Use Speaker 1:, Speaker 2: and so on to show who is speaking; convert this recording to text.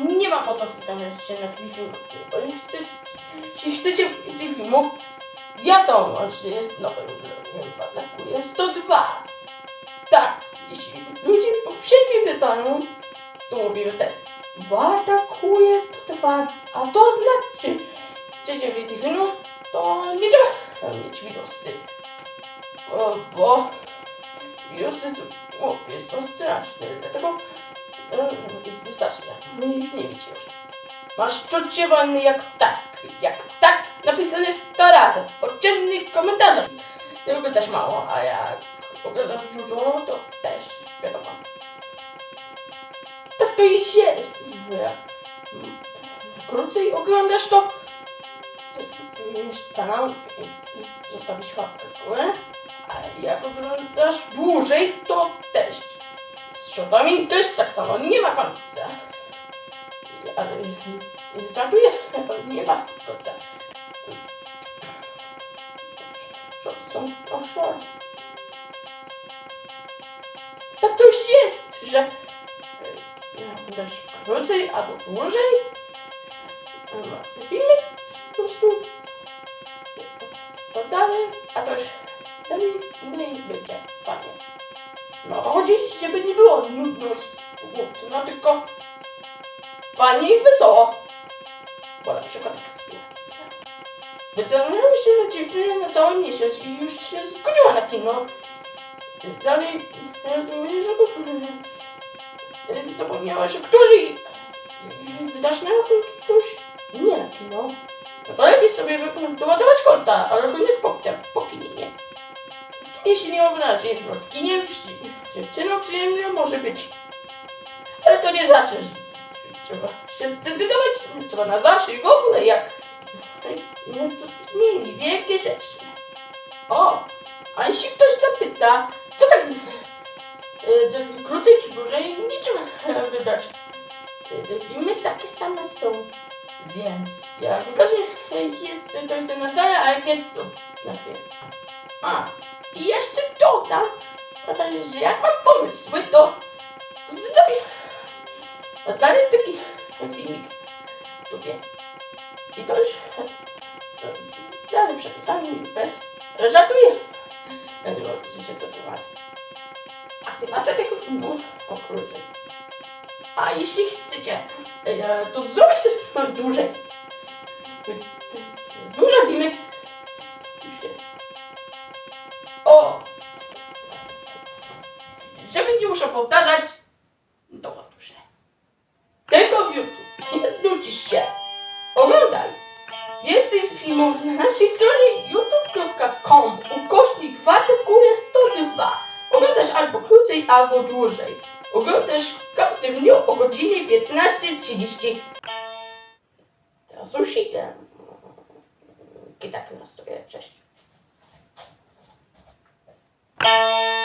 Speaker 1: nie ma po co stawiać się na tych. Bo jeśli, chcecie więcej filmów, wiadomo, że jest nowy nie wiem, atakuje 102. Tak, jeśli ludzie uprzejmie pytają, to mówimy tak. Atakuje 102, a to znaczy, chcecie więcej filmów, to nie trzeba mieć widosy. Bo widosy są są straszne, dlatego wystarczy. No już nie wiecie już. Masz czucie wolny jak ptak, jak ptak napisane 100 razy, w dziennych komentarzach. Tylko też mało, a jak oglądasz dużo, to też wiadomo. Tak to i jest. Jak krócej oglądasz to kanał i zostawisz łapkę w górę, a jak oglądasz dłużej, to też. Z shotami też tak samo, nie ma końca. Ale żartuję, nie ma końca. Są short. Tak to już jest, że oglądasz krócej albo dłużej, y, filmy po prostu dalej, a to już dalej innej będzie fajnie. No to chodzi, żeby nie było nudno i smutno, tylko fajnie i wesoło. Bo na przykład taka sytuacja. Wyceniamy się na dziewczynę na cały miesiąc i już się zgodziła na kino. Dalej, rozumiem, że zapomniała, że której wydasz na rachunki, to już nie na kino. No to lepiej sobie wy- doładować konta, a rachunek potem, po kinie nie. Obrazi, bo w kinie przy- dziewczyną przyjemnie może być. Ale to nie znaczy, że trzeba się decydować, trzeba na zawsze i w ogóle jak nie, to zmieni wielkie rzeczy. O, a jeśli ktoś zapyta, co tak e, tak krócej czy dłużej, e, wybrać. E, Te filmy takie same są. Więc jak wygodnie jest, to jestem na stole, a jak nie, to na chwilę. A, i jeszcze dodam, że jak mam pomysły, to, to zrobić dalej taki filmik w tubie. I to już z dalej przekazami bez żartuję. Będę mogli się to trzymać. Aktywacja tego filmu o krócej. A jeśli chcecie, e, to zrobię sobie dłużej. Duże filmy Żeby nie muszę powtarzać, to powtórzę. Tylko w YouTube. Nie znudzisz się. Oglądaj. Więcej filmów na naszej stronie youtube.com ukośnik watukuje 102. Oglądasz albo krócej, albo dłużej. Oglądasz w każdym dniu o godzinie 15.30. Teraz już idę. I tak nastroję. Cześć. Música